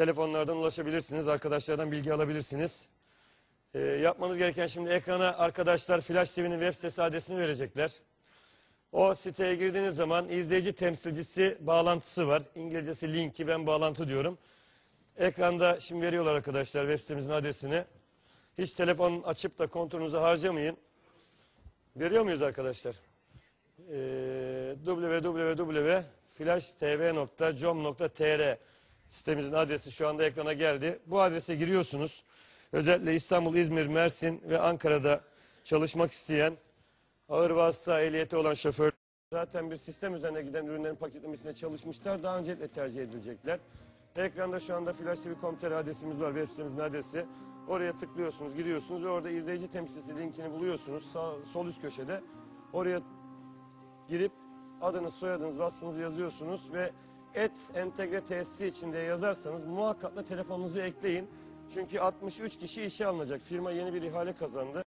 telefonlardan ulaşabilirsiniz. Arkadaşlardan bilgi alabilirsiniz. Ee, yapmanız gereken şimdi ekrana arkadaşlar Flash TV'nin web sitesi adresini verecekler. O siteye girdiğiniz zaman izleyici temsilcisi bağlantısı var. İngilizcesi linki ben bağlantı diyorum. Ekranda şimdi veriyorlar arkadaşlar web sitemizin adresini. Hiç telefon açıp da kontrolünüzü harcamayın. Veriyor muyuz arkadaşlar? Ee, www.flashtv.com.tr sitemizin adresi şu anda ekrana geldi. Bu adrese giriyorsunuz. Özellikle İstanbul, İzmir, Mersin ve Ankara'da çalışmak isteyen ağır vasıta ehliyeti olan şoför zaten bir sistem üzerine giden ürünlerin paketlemesine çalışmışlar. Daha öncelikle tercih edilecekler. Ekranda şu anda Flash TV.com.tr adresimiz var. Web sitemizin adresi. Oraya tıklıyorsunuz, giriyorsunuz ve orada izleyici temsilcisi linkini buluyorsunuz. Sağ, sol üst köşede. Oraya girip adınız, soyadınız, vasfınızı yazıyorsunuz ve et entegre tesisi içinde yazarsanız muhakkak da telefonunuzu ekleyin. Çünkü 63 kişi işe alınacak. Firma yeni bir ihale kazandı.